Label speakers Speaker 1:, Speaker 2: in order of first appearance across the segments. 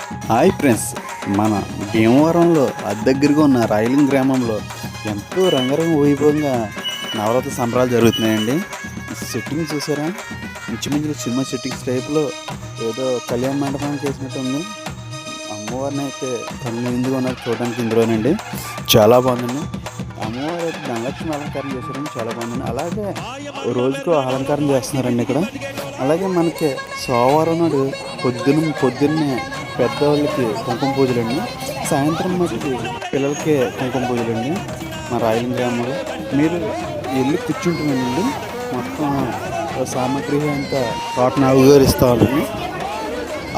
Speaker 1: Hi friends మన భీమవరంలో అద్దగ్గరగా ఉన్న రాయలింగ్ గ్రామంలో ఎంతో రంగరంగ వైభవంగా నవరాత్రి సంబరాలు జరుగుతున్నాయండి. సెట్టింగ్ చూసారా? ఇంచుమించు సినిమా సెట్టింగ్స్ టైప్లో ఏదో కళ్యాణ మండపానికి వేసినట్టు ఉంది. అమ్మవారిని అయితే కళ్ళు ఎందుకు ఉన్నారు చూడడానికి ఇందులోనండి. చాలా బాగుందండి. అమ్మవారు అయితే ధనలక్ష్మి అలంకారం చేశారండి చాలా బాగుందండి. అలాగే రోజుకు అలంకారం చేస్తున్నారండి ఇక్కడ. అలాగే మనకి సోమవారం నాడు పొద్దున్న పొద్దున్నే పెద్దవాళ్ళకి కుంకుమ పూజలండి. సాయంత్రం మటుకు పిల్లలకి కుంకుమ పూజలండి. మా రాయల గ్రామంలో మీరు వెళ్ళి కూర్చుంటున్నానండి మొత్తం సామాగ్రి అంతా కాటన్ గారు ఇస్తామండి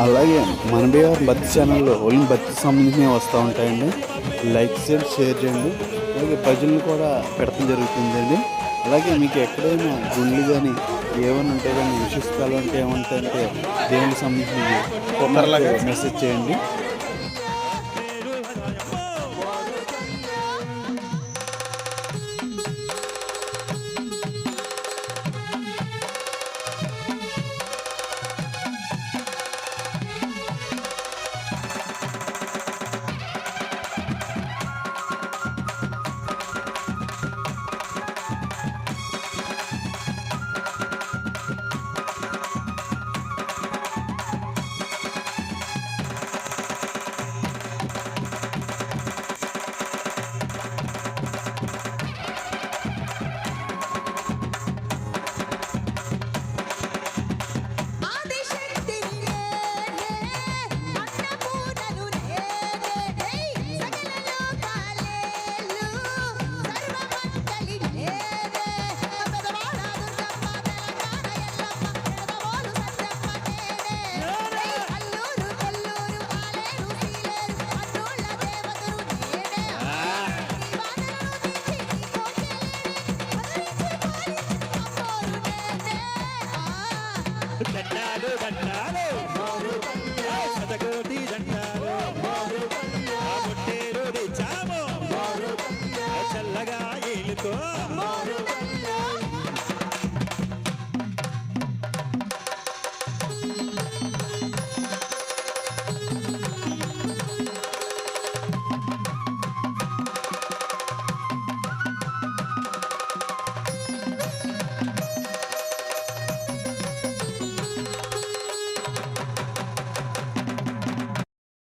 Speaker 1: అలాగే మన బీఆర్ భక్తి ఛానల్లో ఓన్లీ భక్తికి సంబంధించినవి వస్తూ ఉంటాయండి. లైక్ చేయండి షేర్ చేయండి. అలాగే భజనలు కూడా పెడతాం జరుగుతుందండి. అలాగే మీకు ఎక్కడైనా గుండ్లు కానీ ఏమైనా ఉంటాయి కానీ విశిష్టాలు అంటే ఏమంటాయంటే దేవునికి కొమ్మర్లాగా మెసేజ్ చేయండి.
Speaker 2: దండాలు దండాలు. శతకోటి దండాలు. పొట్టేరు తెచ్చాము
Speaker 3: చల్లగా ఏలుకో.